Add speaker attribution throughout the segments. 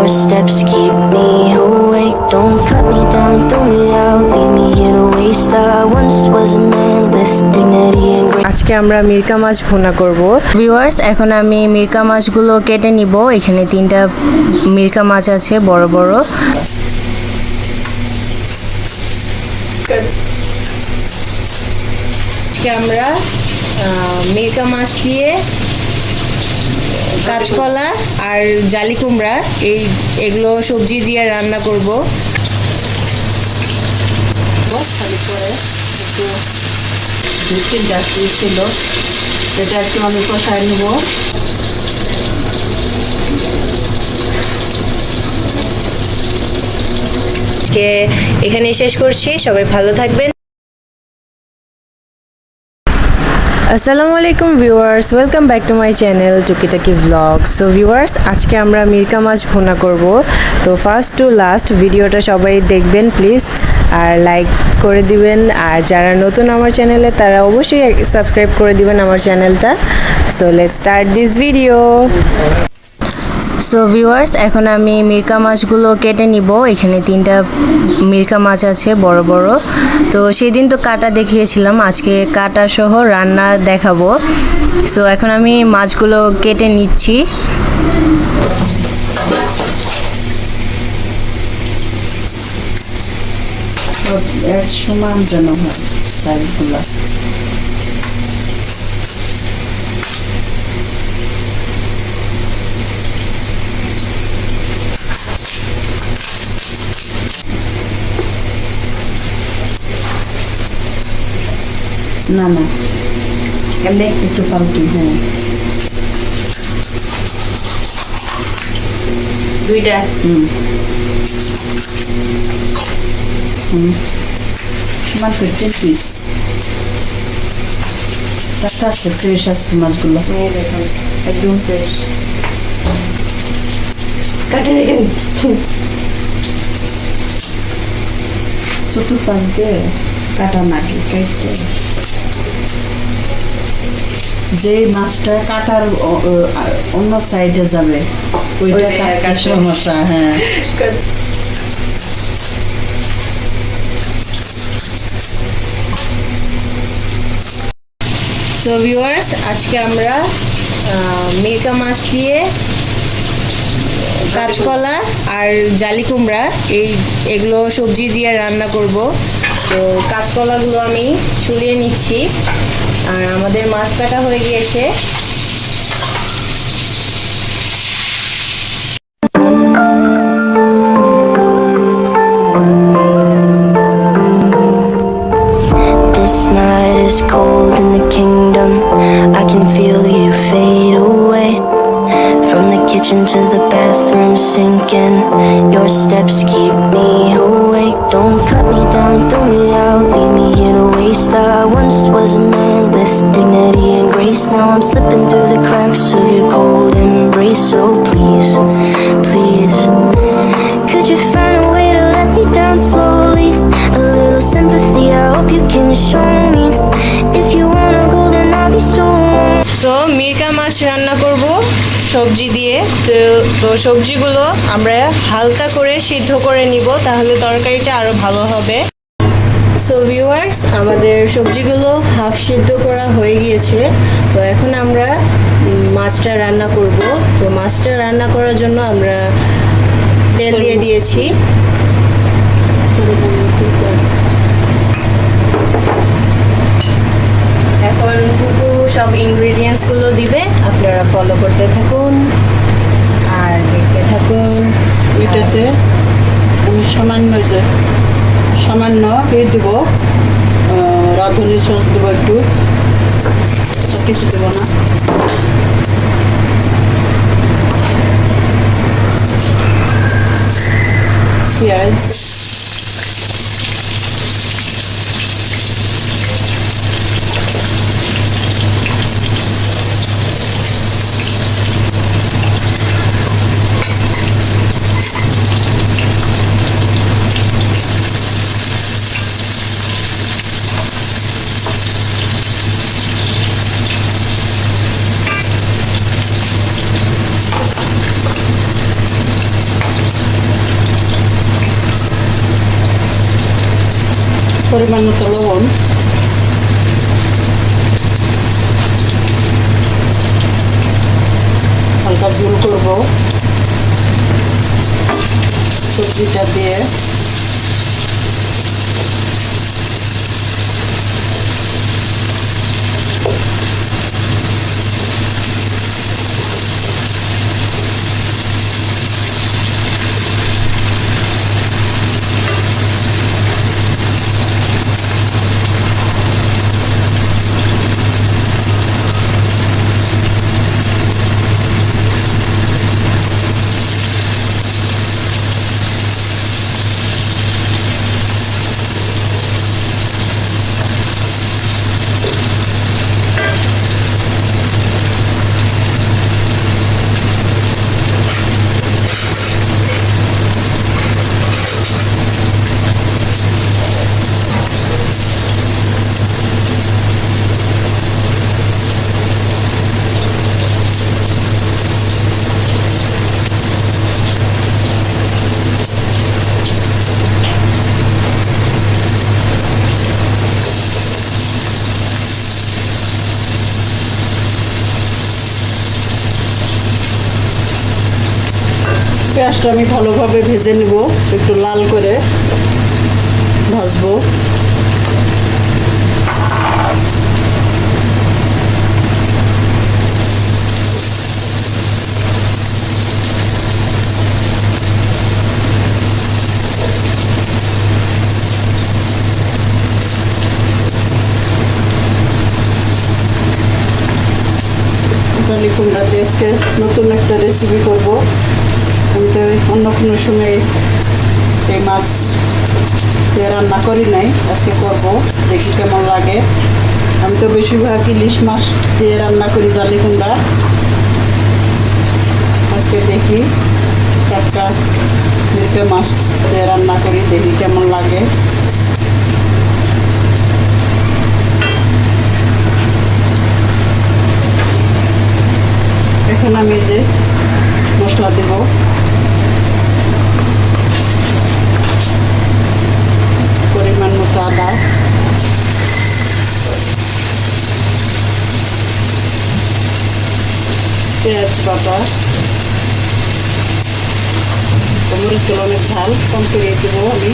Speaker 1: Your steps keep me awake. Don't cut me down, throw me out, leave me here to waste. I once was a man with dignity and grace.
Speaker 2: আজকে আমরা মিরকা মাছ ভুনা করব viewers এখন আমি মিরকা মাছগুলো কেটে নিব এখানে তিনটা মিরকা মাছ আছে বড় বড় আজকে আমরা মিরকা মাছ দিয়ে কাঁচকলা আর জালি কুমড়া, এই এগুলো সবজি দিয়ে রান্না করব।
Speaker 3: ছিল সেটা একটু আমি কষায় নেব
Speaker 2: এখানে শেষ করছি, সবাই ভালো থাকবেন। আসসালামু আলাইকুম viewers, welcome back to my channel Tukitaki vlog so viewers, আজকে আমরা মিরকা মাছ ভুনা করব। তো ফার্স্ট টু লাস্ট ভিডিওটা সবাই দেখবেন প্লিজ আর লাইক করে দিবেন। আর যারা নতুন আমার চ্যানেলে তারা অবশ্যই সাবস্ক্রাইব করে দিবেন আমার চ্যানেলটা so let start this video so viewers এখন আমি মিরকা মাছগুলো কেটে নিব। এখানে তিনটা মিরকা মাছ আছে, বড় বড়। তো সেদিন তো কাটা দেখিয়েছিলাম, আজকে কাটা সহ রান্না দেখাবো। সো এখন আমি মাছগুলো কেটে নিচ্ছি।
Speaker 3: সমান যেন হয় সাইজগুলো না না এমনি একটু ফালতু হ্যাঁ
Speaker 2: দুইটা
Speaker 3: হুম হুম সমান করে টেন পিস টাকা আছে ফ্রেশ আছে মাছগুলো
Speaker 2: দেখুন একদম ফ্রেশ কাটে রেখেন
Speaker 3: চতুর্পাশ দিয়ে কাটা নাকি কাটতে যে মাছটা কাটার অন্য সাইডে যাবে ওইটা
Speaker 2: ওইটা
Speaker 3: কাটার সমস্যা হ্যাঁ।
Speaker 2: তো ভিউয়ার্স আজকে আমরা আহ, মিরকা মাছ দিয়ে কাঁচকলা আর জালি কুমড়া এই এগুলো সবজি দিয়ে রান্না করব। তো কাঁচকলাগুলো আমি ছুলিয়ে নিচ্ছি আর আমাদের মাছ কাটা হয়ে গিয়েছে
Speaker 1: away. From the kitchen to the bathroom sinking. Your steps keep me awake. Don't cut me down, throw me out, leave me here to waste. I once was a man with dignity and grace. Now I'm slipping through the cracks of your cold embrace. So please, please. Could you find a way to let me down slowly? A little sympathy, I hope you can show me. If you wanna go, then I'll be so long.
Speaker 2: তো মিরকা মাছ রান্না করব সবজি দিয়ে তো তো সবজিগুলো আমরা হালকা করে সিদ্ধ করে নিব, তাহলে তরকারিটা আরও ভালো হবে। সো ভিউয়ার্স আমাদের সবজিগুলো হাফ সিদ্ধ করা হয়ে গিয়েছে। তো এখন আমরা মাছটা রান্না করব। তো মাছটা রান্না করার জন্য আমরা তেল দিয়ে দিয়েছি। এখন ফুকু সব ইনগ্রিডিয়েন্টসগুলো দিবে, আপনারা ফলো করতে থাকুন আর দেখতে থাকুন
Speaker 3: ওইটাতে আমি সামান্য যে, সামান্য এই দেব। রাঁধুনি সস দেবো একটু। আর কিছু দেবো না। পেঁয়াজ। পরিমাণ মতো লবণ। হালকা জুল করব সবজিটা দিয়ে পেঁয়াজটা আমি ভালোভাবে ভেজে নেব একটু লাল করে ভাজবো। নতুন একটা রেসিপি করব। তো অন্য কোনো সময় এই মাছ রান্না করি নাই, আজকে করব, দেখি কেমন লাগে। আমি তো বেশিরভাগ ইলিশ মাছ দিয়ে রান্না করি, জালি কুমড়া। আজকে দেখি একটা মিরকে মাছ দিয়ে রান্না করি, দেখি কেমন লাগে। এখন আমি যে মশলা দেব পরিমাণ মতো আদা বাটা মরিচের অনেক ঝাল কম করে দেবো আমি।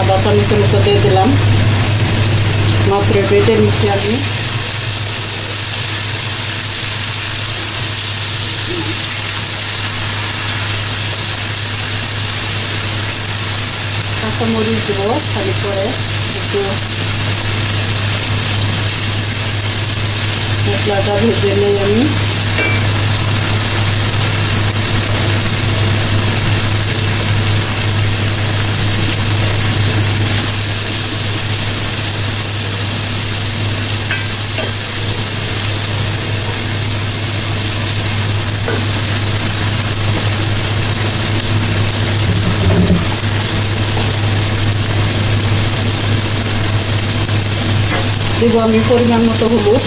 Speaker 3: আদা চামচের মতো দিয়ে দিলাম। মাত্র বেটে নিচ্ছি আমি। কাঁচা মরিচ দেবো খালি করে একটু মশলাটা ভেজে নেই আমি দেব আমি পরিমাণ মতো হলুদ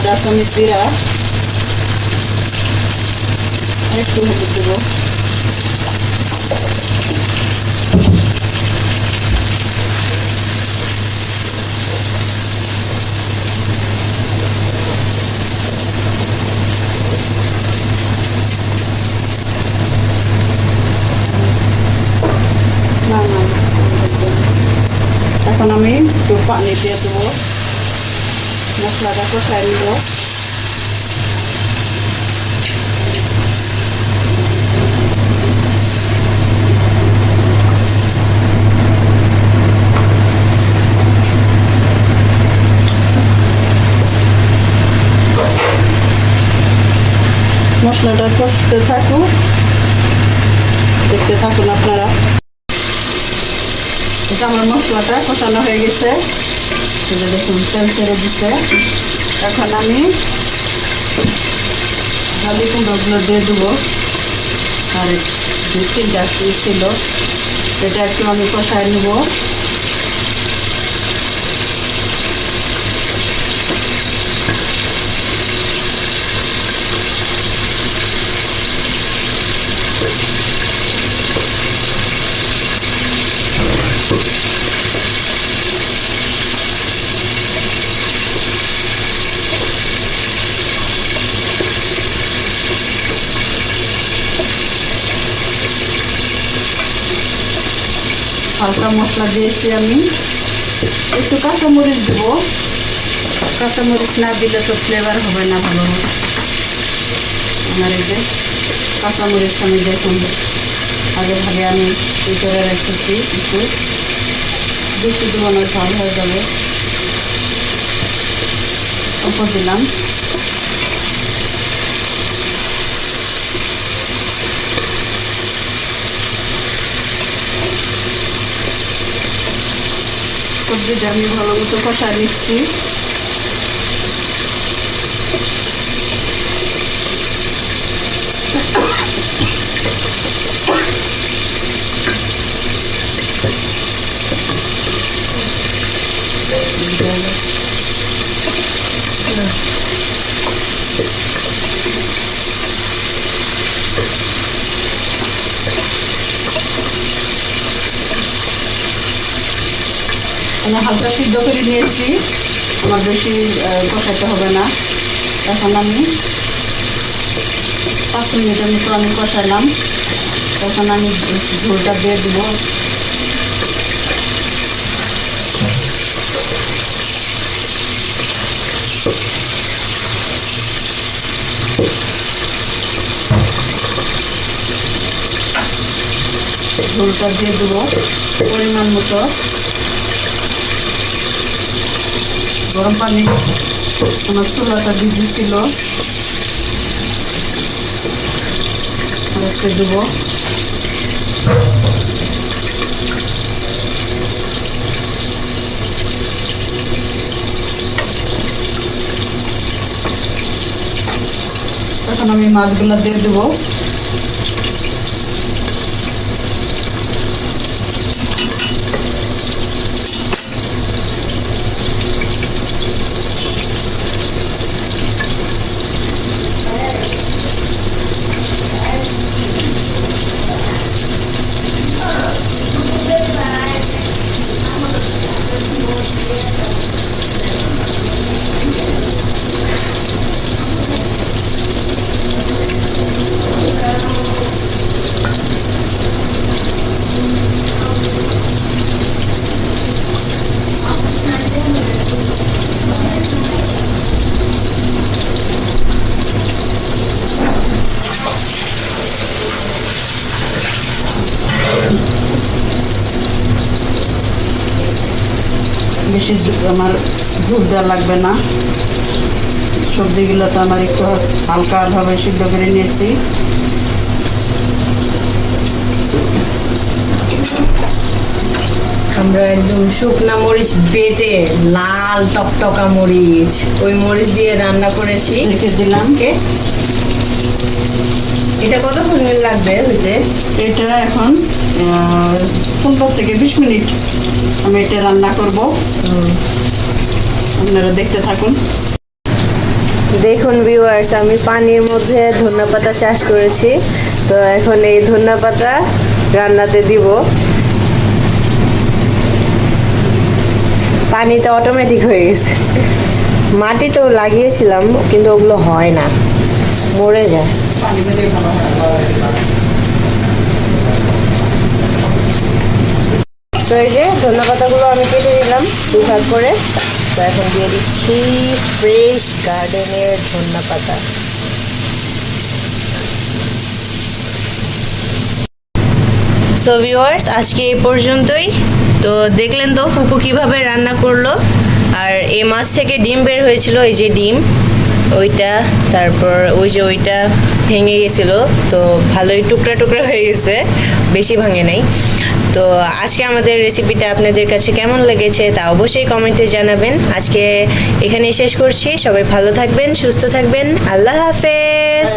Speaker 3: আদা চামচ জিরা একটু হলুদ দেবো এখন আমি একটু পানি দিয়ে দেবো কষাই নেব মশলাটা কষতে থাকুক দেখতে থাকুন আপনারা। এটা আমার মশলাটা কষানো হয়ে গেছে। এই যে দেখুন তেল ছেড়ে দিছে এখন আমি ভাবি কুমড়োগুলো দিয়ে দেবো। আর দু তিনটা ছিল এটা একটু আমি কষায় নেব। হালকা মশলা দিয়েছি আমি। একটু কাঁচামরিচ দেবো। কাঁচামরিচ না দিলে তো ফ্লেভার হবে না ভালো আমার এই যে কাঁচামরিচ আমি দেখুন, আগে ভাগে আমি ই করে রেখেছি একটু। বেশি দেবো না ঝাল হয়ে যাবে অল্প দিলাম। সবজিটা আমি ভালো মতো কষা নিচ্ছি আমি হালকা সিদ্ধ করে নিয়েছি। আমার বেশি কষাতে হবে না। এখন আমি পাঁচ মিনিটের মতো আমি কষালাম তখন আমি ঝোলটা দিয়ে দেবো। ঝোলটা দিয়ে দেবো পরিমাণ মতো। গরম পানি আমার চুলাটা ভিজে ছিল। দেবো। এখন আমি মাছগুলো দিয়ে দেবো। বেশি আমার ঝুল দেওয়া লাগবে না। সবজিগুলো তো আমার একটু হালকাভাবে সিদ্ধ করে নিয়েছি।
Speaker 2: আমরা একদম শুকনা মরিচ বেটে লাল টকটকা মরিচ ওই মরিচ দিয়ে রান্না করেছি।
Speaker 3: রেখে দিলাম।
Speaker 2: ওকে। এটা কত কতক্ষণ লাগবে হইতে
Speaker 3: এটা এখন পনেরো থেকে বিশ মিনিট। আমি এটা রান্না করব। আপনারা দেখতে থাকুন।
Speaker 2: দেখুন ভিউয়ার্স আমি পানির মধ্যে ধন্যপাতা চাষ করেছি। তো এখন এই ধন্যপাতা রান্নাতে দিব। পানিতে অটোমেটিক হয়ে গেছে। মাটি তো লাগিয়েছিলাম কিন্তু ওগুলো হয় না। মরে যায়
Speaker 3: পানি দিলে ভালো হয়
Speaker 2: তো এই যে ধন্যপাতাগুলো আমি কেটে দিলাম দুই ভাগ করে। তো এখন দিয়ে দিচ্ছি ফ্রেশ গার্ডেনের ধন্যপাতা সো ভিউয়ার্স আজকে এই পর্যন্তই। তো দেখলেন তো ফুপু কীভাবে রান্না করল। আর এই মাছ থেকে ডিম বের হয়েছিল, এই যে ডিম। ওইটা, তারপর ওই যে ওইটা ভেঙে গেছিল। তো ভালোই টুকরা টুকরা হয়ে গেছে, বেশি ভাঙে নাই। তো আজকে আমাদের রেসিপিটা আপনাদের কাছে কেমন লেগেছে তা অবশ্যই কমেন্টে জানাবেন। আজকে এখানে শেষ করছি। সবাই ভালো থাকবেন, সুস্থ থাকবেন। আল্লাহ হাফেজ।